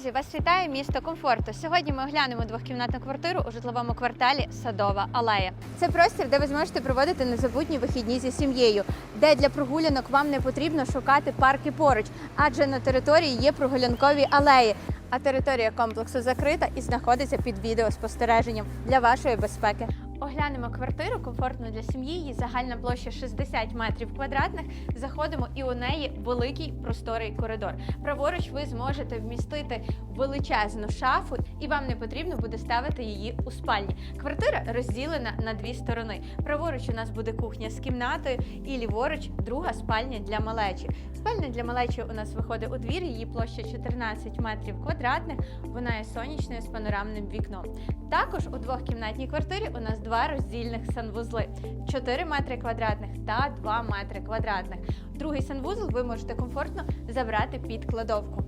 Друзі, вас вітає місто комфорту. Сьогодні ми оглянемо двохкімнатну квартиру у житловому кварталі Садова Алея. Це простір, де ви зможете проводити незабутні вихідні зі сім'єю, де для прогулянок вам не потрібно шукати парки поруч, адже на території є прогулянкові алеї. А територія комплексу закрита і знаходиться під відеоспостереженням для вашої безпеки. Оглянемо квартиру комфортно для сім'ї. Її загальна площа 60 метрів квадратних. Заходимо і у неї великий просторий коридор. Праворуч ви зможете вмістити величезну шафу, і вам не потрібно буде ставити її у спальні. Квартира розділена на дві сторони. Праворуч у нас буде кухня з кімнатою, і ліворуч друга спальня для малечі. Спальня для малечі у нас виходить у двір. Її площа 14 метрів квадратних. Вона є сонячною з панорамним вікном. Також у двохкімнатній квартирі у нас два роздільних санвузли 4 метри квадратних та 2 метри квадратних. Другий санвузол ви можете комфортно забрати під кладовку.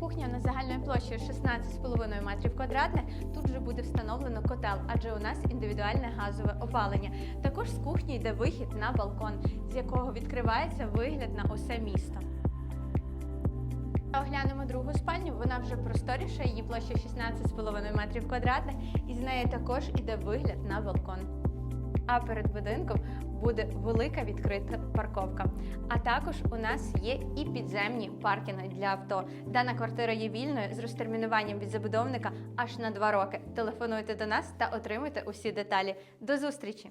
Кухня на загальною площею 16,5 метрів квадратних. Тут вже буде встановлено котел, адже у нас індивідуальне газове опалення. Також з кухні йде вихід на балкон, з якого відкривається вигляд на усе місто. Другу спальню. Вона вже просторіша, її площа 16,5 метрів квадратних, і з неї також іде вигляд на балкон. А перед будинком буде велика відкрита парковка. А також у нас є і підземні паркінги для авто. Дана квартира є вільною з розтермінуванням від забудовника аж на 2 роки. Телефонуйте до нас та отримуйте усі деталі. До зустрічі!